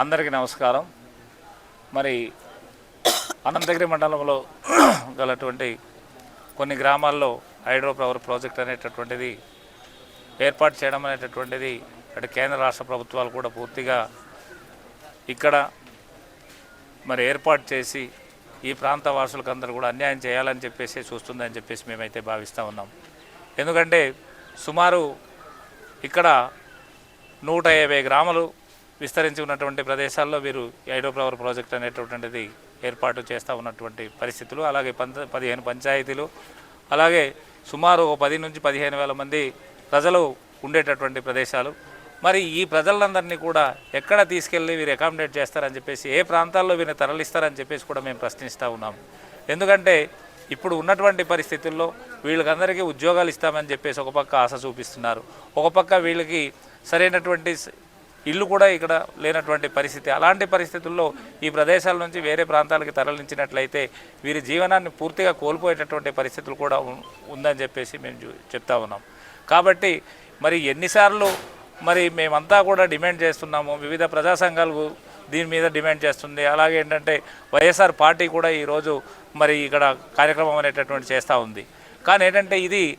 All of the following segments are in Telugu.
అందరికీ నమస్కారం. మరి అనంతగిరి మండలంలో గలటువంటి కొన్ని గ్రామాల్లో హైడ్రో పవర్ ప్రాజెక్ట్ అనేటటువంటిది ఏర్పాటు చేయడం అనేటటువంటిది అటు కేంద్ర రాష్ట్ర ప్రభుత్వాలు కూడా పూర్తిగా ఇక్కడ మరి ఏర్పాటు చేసి ఈ ప్రాంత వాసులకు అందరూ కూడా అన్యాయం చేయాలని చెప్పేసి చూస్తుందని చెప్పేసి మేమైతే భావిస్తూ ఉన్నాం. ఎందుకంటే సుమారు ఇక్కడ నూట యాభై గ్రాములు విస్తరించి ఉన్నటువంటి ప్రదేశాల్లో వీరు హైడ్రో పవర్ ప్రాజెక్ట్ అనేటటువంటిది ఏర్పాటు చేస్తూ ఉన్నటువంటి పరిస్థితులు. అలాగే పంచ పదిహేను పంచాయతీలు. అలాగే సుమారు ఒక పది నుంచి పదిహేను వేల మంది ప్రజలు ఉండేటటువంటి ప్రదేశాలు. మరి ఈ ప్రజలందరినీ కూడా ఎక్కడ తీసుకెళ్ళి వీరు అకామిడేట్ చేస్తారని చెప్పేసి ఏ ప్రాంతాల్లో వీరిని తరలిస్తారని చెప్పేసి కూడా మేము ప్రశ్నిస్తూ ఉన్నాం. ఎందుకంటే ఇప్పుడు ఉన్నటువంటి పరిస్థితుల్లో వీళ్ళకందరికీ ఉద్యోగాలు ఇస్తామని చెప్పేసి ఒక పక్క ఆశ చూపిస్తున్నారు. ఒక పక్క వీళ్ళకి సరైనటువంటి ఇల్లు కూడా ఇక్కడ లేనటువంటి పరిస్థితి. అలాంటి పరిస్థితుల్లో ఈ ప్రదేశాల నుంచి వేరే ప్రాంతాలకి తరలించినట్లయితే వీరి జీవనాన్ని పూర్తిగా కోల్పోయేటటువంటి పరిస్థితులు కూడా ఉందని చెప్పేసి మేము చూ- చెప్తా ఉన్నాం. కాబట్టి మరి ఎన్నిసార్లు మరి మేమంతా కూడా డిమాండ్ చేస్తున్నాము. వివిధ ప్రజా సంఘాలు దీని మీద డిమాండ్ చేస్తుంది. అలాగే ఏంటంటే వైఎస్ఆర్ పార్టీ కూడా ఈరోజు మరి ఇక్కడ కార్యక్రమం అనేటటువంటి చేస్తూ ఉంది. కానీ ఏంటంటే ఇది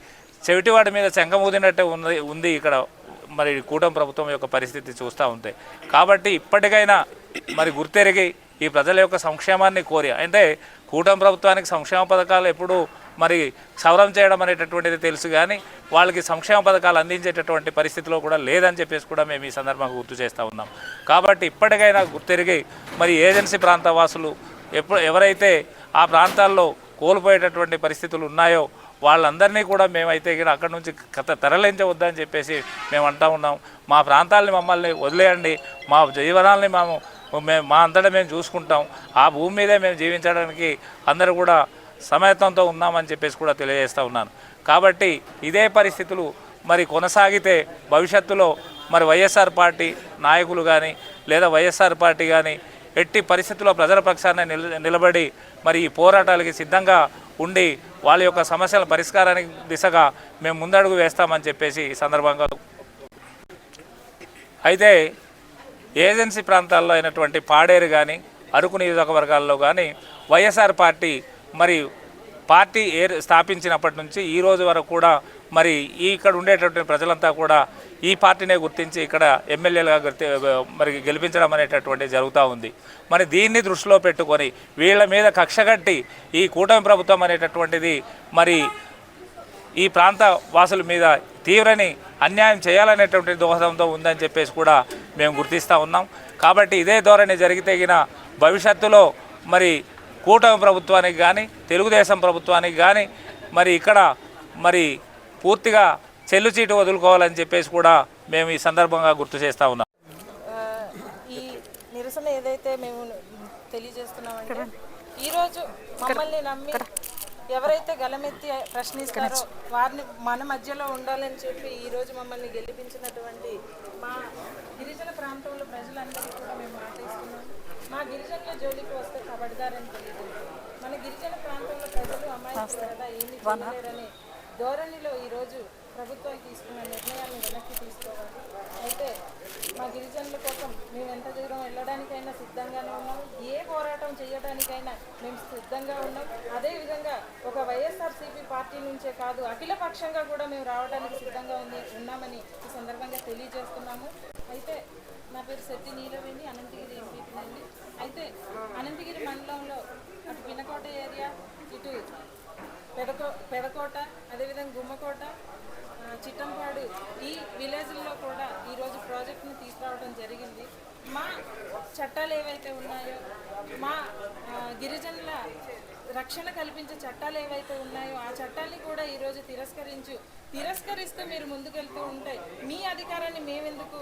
చెవిటివాడి మీద చెంగమూదినట్టే ఉంది ఉంది ఇక్కడ మరి కూటమి ప్రభుత్వం యొక్క పరిస్థితి చూస్తూ ఉంటాయి కాబట్టి ఇప్పటికైనా మరి గుర్తెరిగి ఈ ప్రజల యొక్క సంక్షేమాన్ని కోరి అంటే కూటమి ప్రభుత్వానికి సంక్షేమ పథకాలు ఎప్పుడు మరి సవరం చేయడం అనేటటువంటిది తెలుసు కానీ వాళ్ళకి సంక్షేమ పథకాలు అందించేటటువంటి పరిస్థితిలో కూడా లేదని చెప్పేసి కూడా మేము ఈ సందర్భంగా గుర్తు చేస్తూ ఉన్నాం. కాబట్టి ఇప్పటికైనా గుర్తెరిగి మరి ఏజెన్సీ ప్రాంత వాసులు ఎప్పుడు ఎవరైతే ఆ ప్రాంతాల్లో కోల్పోయేటటువంటి పరిస్థితులు ఉన్నాయో వాళ్ళందరినీ కూడా మేమైతే ఇక్కడ అక్కడి నుంచి కథ తరలించవద్దని చెప్పేసి మేము అంటా ఉన్నాం. మా ప్రాంతాలని మమ్మల్ని వదిలేయండి. మా జీవనాల్ని మేము మేము మా అంతటా మేము చూసుకుంటాం. ఆ భూమి మీదే మేము జీవించడానికి అందరూ కూడా సమయత్వంతో ఉన్నామని చెప్పేసి కూడా తెలియజేస్తూ ఉన్నాను. కాబట్టి ఇదే పరిస్థితులు మరి కొనసాగితే భవిష్యత్తులో మరి వైఎస్ఆర్ పార్టీ నాయకులు కానీ లేదా వైఎస్ఆర్ పార్టీ కానీ ఎట్టి పరిస్థితుల్లో ప్రజల పక్షాన నిలబడి మరి ఈ పోరాటాలకి సిద్ధంగా ఉండి వాళ్ళ యొక్క సమస్యల పరిష్కారానికి దిశగా మేము ముందడుగు వేస్తామని చెప్పేసి ఈ సందర్భంగా అయితే ఏజెన్సీ ప్రాంతాల్లో అయినటువంటి పాడేరు కానీ అరకు నియోజకవర్గాల్లో కానీ వైఎస్ఆర్ పార్టీ మరి పార్టీ ఏ స్థాపించినప్పటి నుంచి ఈ రోజు వరకు కూడా మరి ఇక్కడ ఉండేటటువంటి ప్రజలంతా కూడా ఈ పార్టీనే గుర్తించి ఇక్కడ ఎమ్మెల్యేలుగా గుర్తి మరి గెలిపించడం అనేటటువంటి జరుగుతూ ఉంది. మరి దీన్ని దృష్టిలో పెట్టుకొని వీళ్ళ మీద కక్షగట్టి ఈ కూటమి ప్రభుత్వం అనేటటువంటిది మరి ఈ ప్రాంత వాసుల మీద తీవ్రని అన్యాయం చేయాలనేటువంటి దోహదంతో ఉందని చెప్పేసి కూడా మేము గుర్తిస్తూ ఉన్నాం. కాబట్టి ఇదే ధోరణి జరిగితే భవిష్యత్తులో మరి కూటమి ప్రభుత్వానికి కానీ తెలుగుదేశం ప్రభుత్వానికి కానీ మరి ఇక్కడ మరి పూర్తిగా చెల్లు చీటు వదులుకోవాలని చెప్పేసి కూడా మేము ఈ సందర్భంగా గుర్తు చేస్తూ ఉన్నాం. ఈ నిరసన ఏదైతే మేము తెలియజేస్తున్నామంటే ఈరోజు మమ్మల్ని నమ్మి ఎవరైతే గలమెత్తి ప్రశ్నిస్తారో వారిని మన మధ్యలో ఉండాలని చెప్పి ఈరోజు మమ్మల్ని గెలిపించినటువంటి మా గిరిజన ప్రాంతంలో ప్రజలందరికీ కూడా మేము మాటిస్తున్నాం మా గిరిజనుల జోలికి వస్తే కబడ్దారని తెలియదు. మన గిరిజన ప్రాంతంలో ప్రజలు అమాయకులు కదా ఏమీ చేయలేరని ధోరణిలో ఈరోజు ప్రభుత్వం తీసుకున్న నిర్ణయాన్ని వెనక్కి తీసుకోవాలి. అయితే మా గిరిజనుల కోసం మేము ఎంత దూరం వెళ్ళడానికైనా సిద్ధంగానే ఉన్నాం. ఏ పోరాటం చేయడానికైనా మేము సిద్ధంగా ఉన్నాం. అదేవిధంగా ఒక వైఎస్ఆర్సీపీ పార్టీ నుంచే కాదు అఖిల పక్షంగా కూడా మేము రావడానికి సిద్ధంగా ఉంది ఉన్నామని ఈ సందర్భంగా తెలియజేస్తున్నాము. అయితే నా పేరు శెట్టి నీలవేణి అనంతగిరి ఎంపీపీనండి అయితే అనంతగిరి మండలంలో అటు పినకోట ఏరియా ఇటు పెదకో పెదకోట అదేవిధంగా గుమ్మకోట చిట్టంపాడు ఈ విలేజ్ల్లో కూడా ఈరోజు ప్రాజెక్ట్ని తీసుకురావడం జరిగింది. మా చట్టాలు ఏవైతే ఉన్నాయో మా గిరిజనుల రక్షణ కల్పించే చట్టాలు ఏవైతే ఉన్నాయో ఆ చట్టాన్ని కూడా ఈరోజు తిరస్కరించు తిరస్కరిస్తూ మీరు ముందుకెళ్తూ ఉంటే మీ అధికారాన్ని మేమెందుకు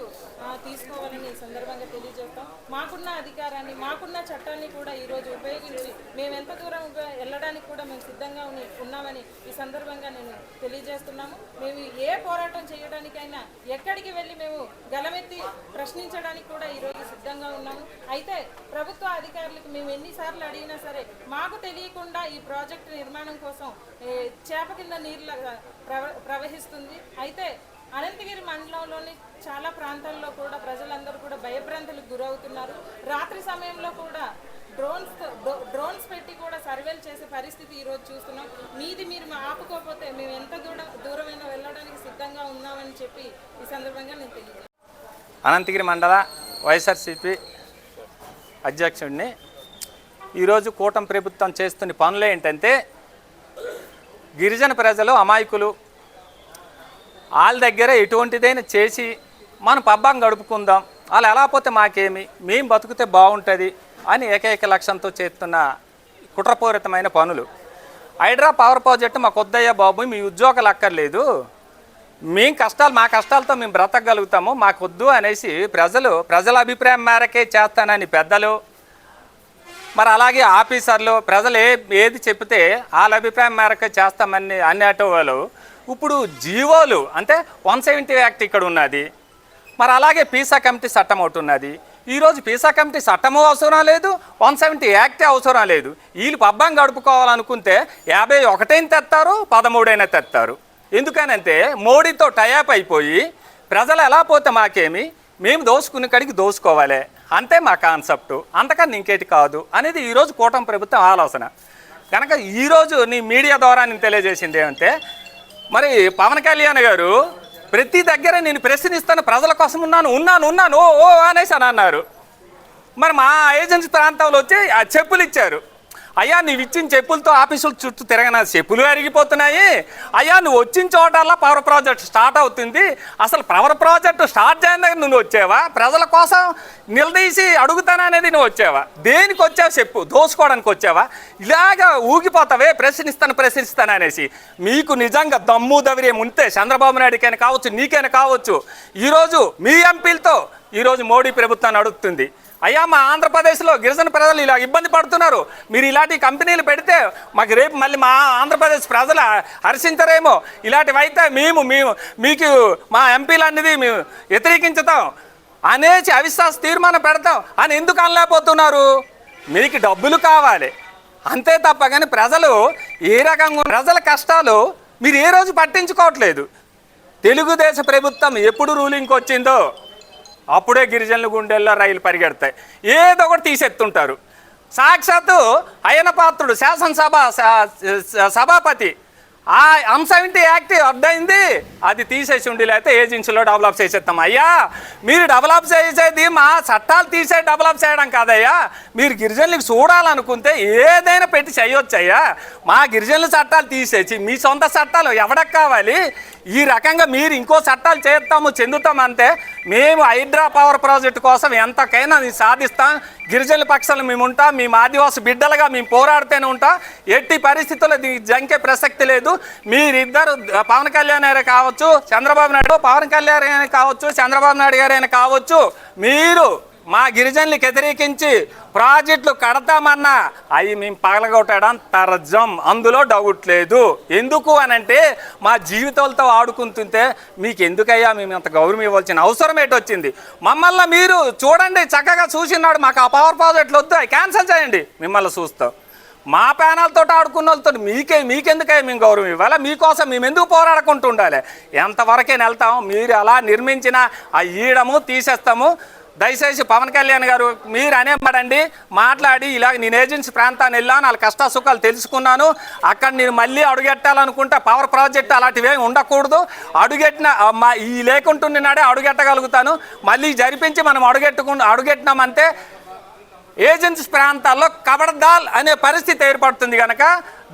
తీసుకోవాలని ఈ సందర్భంగా తెలియజేస్తాం. మాకున్న అధికారాన్ని మాకున్న చట్టాన్ని కూడా ఈరోజు ఉపయోగించి మేము ఎంత దూరం వెళ్ళడానికి కూడా మేము సిద్ధంగా ఉన్నామని ఈ సందర్భంగా నేను తెలియజేస్తున్నాము. మేము ఏ పోరాటం చేయడానికైనా ఎక్కడికి వెళ్ళి మేము గలమెత్తి ప్రశ్నించడానికి కూడా ఈరోజు సిద్ధంగా ఉన్నాము. అయితే ప్రభుత్వ అధికారులకు మేము ఎన్నిసార్లు అడిగినా సరే మాకు తెలియకుండా ఈ ప్రాజెక్టు నిర్మాణం కోసం చేప కింద నీళ్ళ ప్రవ ప్రవహిస్తుంది. అయితే అనంతగిరి మండలంలోని చాలా ప్రాంతాల్లో కూడా ప్రజలందరూ కూడా భయభ్రాంతులకు గురవుతున్నారు. రాత్రి సమయంలో కూడా డ్రోన్స్ డ్రోన్స్ పెట్టి కూడా సర్వేలు చేసే పరిస్థితి ఈరోజు చూస్తున్నాం. మీది మీరు మా ఆపుకోకపోతే మేము ఎంత దూరం దూరమైనా వెళ్ళడానికి సిద్ధంగా ఉన్నామని చెప్పి ఈ సందర్భంగా నేను తెలియజేస్తాను అనంతగిరి మండల వైఎస్ఆర్సిపి అధ్యక్షుడిని ఈరోజు కూటమి ప్రభుత్వం చేస్తున్న పనులు ఏంటంటే గిరిజన ప్రజలు అమాయకులు వాళ్ళ దగ్గర ఎటువంటిదైనా చేసి మన పబ్బం గడుపుకుందాం వాళ్ళు ఎలా పోతే మాకేమి మేము బతికితే బాగుంటుంది అని ఏకైక లక్ష్యంతో చేస్తున్న కుట్రపూరితమైన పనులు. హైడ్రా పవర్ ప్రాజెక్టు మాకు కొద్దయ్య బాబు మీ ఉద్యోగాలు అక్కర్లేదు. మేము కష్టాలు మా కష్టాలతో మేము బ్రతకగలుగుతాము మాకు వద్దు అనేసి ప్రజలు ప్రజల అభిప్రాయం మేరకే చేస్తానని పెద్దలు మరి అలాగే ఆఫీసర్లు ప్రజలు ఏ ఏది చెప్తే వాళ్ళ అభిప్రాయం మేరకు చేస్తామని అనేటవాళ్ళు ఇప్పుడు జీవోలు అంటే వన్ సెవెంటీ యాక్ట్ ఇక్కడ ఉన్నది. మరి అలాగే పీసా కమిటీ చట్టం ఒకటి ఉన్నది. ఈరోజు పీసా కమిటీ చట్టము అవసరం లేదు వన్ సెవెంటీ యాక్టే అవసరం లేదు. వీళ్ళు పబ్బం గడుపుకోవాలనుకుంటే యాభై ఒకటైన తెస్తారు పదమూడైనా తెస్తారు. ఎందుకనంటే మోడీతో టయాప్ అయిపోయి ప్రజలు ఎలా పోతే మాకేమి? మేము దోసుకునే కడికి దోసుకోవాలి. అంతే మా కాన్సెప్ట్. అంతకన్నా ఇంకేటి కాదు అనేది ఈరోజు కూటమి ప్రభుత్వం ఆలోచన. కనుక ఈరోజు నీ మీడియా ద్వారా నేను తెలియజేసింది ఏమంటే మరి పవన్ కళ్యాణ్ గారు ప్రతి దగ్గర నేను ప్రశ్నిస్తాను ప్రజల కోసం ఉన్నాను ఉన్నాను ఉన్నాను ఓ ఓ అనేసి అని అన్నారు. మరి మా ఏజెన్సీ ప్రాంతంలో వచ్చి ఆ చెప్పులు ఇచ్చారు. అయ్యా నువ్వు ఇచ్చిన చెప్పులతో ఆఫీసులు చుట్టూ తిరగన? చెప్పులు అరిగిపోతున్నాయి. అయ్యా నువ్వు వచ్చిన చోటల్లా పవర్ ప్రాజెక్ట్ స్టార్ట్ అవుతుంది. అసలు పవర్ ప్రాజెక్ట్ స్టార్ట్ చేయని దగ్గర నువ్వు వచ్చావా? ప్రజల కోసం నిలదీసి అడుగుతాననేది నువ్వు వచ్చావా? దేనికి వచ్చావు చెప్పు. దోసుకోవడానికి వచ్చావా? ఇలాగా ఊగిపోతావే ప్రశ్నిస్తాను ప్రశ్నిస్తాను అనేసి. మీకు నిజంగా దమ్ము దవిర్యం ఉంటే చంద్రబాబు నాయుడికైనా కావచ్చు నీకైనా కావచ్చు. ఈరోజు మీ ఎంపీలతో ఈరోజు మోడీ ప్రభుత్వాన్ని అడుగుతుంది. అయ్యా మా ఆంధ్రప్రదేశ్లో గిరిజన ప్రజలు ఇలా ఇబ్బంది పడుతున్నారు. మీరు ఇలాంటి కంపెనీలు పెడితే మాకు రేపు మళ్ళీ మా ఆంధ్రప్రదేశ్ ప్రజలు హర్షించరేమో. ఇలాంటివి అయితే మేము మేము మీకు మా ఎంపీలు అనేది మేము వ్యతిరేకించుతాం. అనేసి అవిశ్వాస తీర్మానం పెడతాం. అని ఎందుకు అనలేకపోతున్నారు? మీకు డబ్బులు కావాలి. అంతే తప్ప కానీ ప్రజలు ఏ రకంగా ప్రజల కష్టాలు మీరు ఏ రోజు పట్టించుకోవట్లేదు. తెలుగుదేశ ప్రభుత్వం ఎప్పుడు రూలింగ్కి వచ్చిందో అప్పుడే గిరిజనుల గుండెల్లో రైలు పరిగెడతాయి. ఏదో ఒకటి తీసెత్తుంటారు. సాక్షాత్తు అయన పాత్రుడు శాసనసభ స- సభాపతి ఆ అంశం ఇంటి యాక్టివ్ అర్థమైంది? అది తీసేసి ఉండి లేకపోతే ఏజెన్సీలో డెవలప్ చేసేస్తాం. అయ్యా మీరు డెవలప్ చేసేది మా చట్టాలు తీసే డెవలప్ చేయడం కాదయ్యా. మీరు గిరిజనులకు చూడాలనుకుంటే ఏదైనా పెట్టి చేయొచ్చయ్యా. మా గిరిజనుల చట్టాలు తీసేసి మీ సొంత చట్టాలు ఎవడకు కావాలి? ఈ రకంగా మీరు ఇంకో చట్టాలు చేస్తాము చెందుతామంటే మేము హైడ్రా పవర్ ప్రాజెక్ట్ కోసం ఎంతకైనా అది సాధిస్తాం. గిరిజనుల పక్షాలు మేము ఉంటాం. మేము ఆదివాసి బిడ్డలుగా మేము పోరాడుతూనే ఉంటాం. ఎట్టి పరిస్థితుల్లో దీనికి జంకే ప్రసక్తి లేదు. మీరిద్దరు పవన్ కళ్యాణ్ గారు కావచ్చు చంద్రబాబు నాయుడు పవన్ కళ్యాణ్ గారు కావచ్చు చంద్రబాబు నాయుడు గారైనా కావచ్చు మీరు మా గిరిజనులకు వ్యతిరేకించి ప్రాజెక్టులు కడతామన్నా అవి మేము పగలగొట్టడం తరజం. అందులో డౌట్ లేదు. ఎందుకు అని అంటే మా జీవితాలతో ఆడుకుంటుంటే మీకు ఎందుకయ్యా మేము అంత గౌరవం ఇవ్వాల్సిన అవసరం ఏంటి వచ్చింది మమ్మల్ని మీరు చూడండి చక్కగా చూసినాడు మాకు ఆ పవర్ ప్రాజెక్టులు వద్దు అవి క్యాన్సిల్ చేయండి. మిమ్మల్ని చూస్తాం. మా ప్యానల్తో ఆడుకున్న వాళ్ళతో మీకే మీకెందుకే మేము గౌరవం ఇవ్వాలి? మీకోసం మేము ఎందుకు పోరాడుకుంటూ ఉండాలి? ఎంతవరకే వెళ్తాం? మీరు అలా నిర్మించిన ఆ ఈడము తీసేస్తాము. దయచేసి పవన్ కళ్యాణ్ గారు మీరు అనేమ్మడండి మాట్లాడి ఇలా నేను ఏజెన్సీ ప్రాంతాన్ని వెళ్ళాను వాళ్ళ కష్ట సుఖాలు తెలుసుకున్నాను. అక్కడ నేను మళ్ళీ అడుగెట్టాలనుకుంటే పవర్ ప్రాజెక్ట్ అలాంటివి ఏమి ఉండకూడదు. అడుగెట్టిన మా ఈ లేకుంటున్నాడే అడుగెట్టగలుగుతాను. మళ్ళీ జరిపించి మనం అడుగెట్టుకు అడుగెట్టినామంటే ఏజెన్సీ ప్రాంతాల్లో కబడదాల్ అనే పరిస్థితి ఏర్పడుతుంది కనుక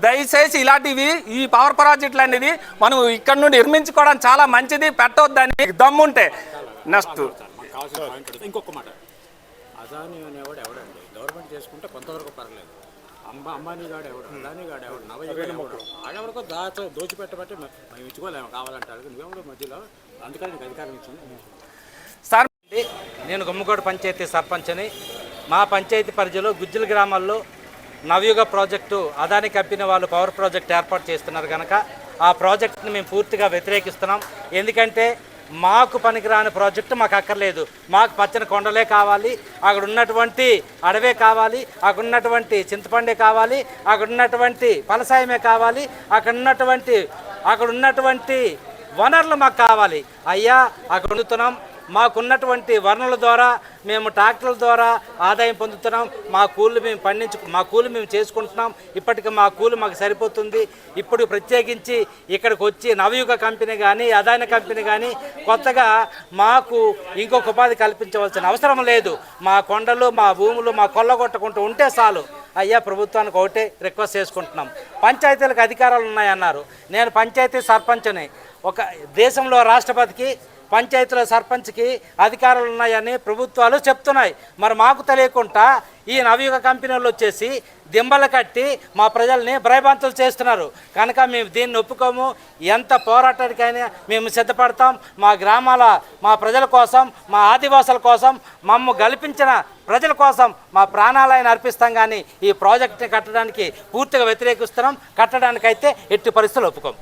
దయచేసి ఇలాంటివి ఈ పవర్ ప్రాజెక్టులు అనేది మనం ఇక్కడ నుండి నిర్మించుకోవడం చాలా మంచిది పెట్టొద్దని దమ్ముంటే. నెక్స్ట్. ఇంకొక మాట. అదాని అనేవాడు ఎవడండి? గవర్నమెంట్ చేసుకుంటే కొంతవరకు పర్లేదు. అంబ అంబానీ గాడు ఎవడు? అదాని గాడు ఎవడు? ఎవడు? ఆడెవరికో దాచో దోచిపెట్టబట్టి మేము ఇచ్చుకోలేము కావాలంటాడు నువ్వెవడో మధ్యలో? అందుకని నీకు అధికారం ఇచ్చింది సార్. నేను గుమ్మగోడ పంచాయతీ సర్పంచ్ని మా పంచాయతీ పరిధిలో గుజ్జల గ్రామాల్లో నవయుగ ప్రాజెక్టు అదాని కంపెనీ వాళ్ళు పవర్ ప్రాజెక్ట్ ఏర్పాటు చేస్తున్నారు కనుక ఆ ప్రాజెక్ట్ని మేము పూర్తిగా వ్యతిరేకిస్తున్నాం. ఎందుకంటే మాకు పనికిరాని ప్రాజెక్టు మాకు అక్కర్లేదు. మాకు పచ్చని కొండలే కావాలి అక్కడ ఉన్నటువంటి అడవే కావాలి అక్కడ ఉన్నటువంటి చింతపండే కావాలి అక్కడ ఉన్నటువంటి పలసాయమే కావాలి అక్కడ ఉన్నటువంటి అక్కడ ఉన్నటువంటి వనరులు మాకు కావాలి. అయ్యా అక్కడ వండుతున్నాం మాకున్నటువంటి వనరుల ద్వారా మేము ట్రాక్టర్ల ద్వారా ఆదాయం పొందుతున్నాం. మా కూలి మేము పండించు మా కూలి మేము చేసుకుంటున్నాం. ఇప్పటికి మా కూలి మాకు సరిపోతుంది. ఇప్పుడు ప్రత్యేకించి ఇక్కడికి వచ్చి నవయుగ కంపెనీ కానీ అదాయన కంపెనీ కానీ కొత్తగా మాకు ఇంకొక ఉపాధి కల్పించవలసిన అవసరం లేదు. మా కొండలు మా భూములు మా కొల్లగొట్టకుంటూ ఉంటే చాలు. అయ్యా ప్రభుత్వానికి ఒకటే రిక్వెస్ట్ చేసుకుంటున్నాం. పంచాయతీలకు అధికారాలు ఉన్నాయన్నారు. నేను పంచాయతీ సర్పంచ్ని. ఒక దేశంలో రాష్ట్రపతికి పంచాయతీల సర్పంచ్కి అధికారాలు ఉన్నాయని ప్రభుత్వాలు చెప్తున్నాయి. మరి మాకు తెలియకుండా ఈ నవయుగ కంపెనీలు వచ్చేసి దింబలు కట్టి మా ప్రజల్ని భయభ్రాంతులు చేస్తున్నారు. కనుక మేము దీన్ని ఒప్పుకోము. ఎంత పోరాటానికైనా మేము సిద్ధపడతాం. మా గ్రామాల మా ప్రజల కోసం మా ఆదివాసుల కోసం మమ్ము గల్పించిన ప్రజల కోసం మా ప్రాణాలైన అర్పిస్తాం కానీ ఈ ప్రాజెక్ట్ని కట్టడానికి పూర్తిగా వ్యతిరేకిస్తున్నాం. కట్టడానికైతే ఎట్టి పరిస్థితులు ఒప్పుకోం.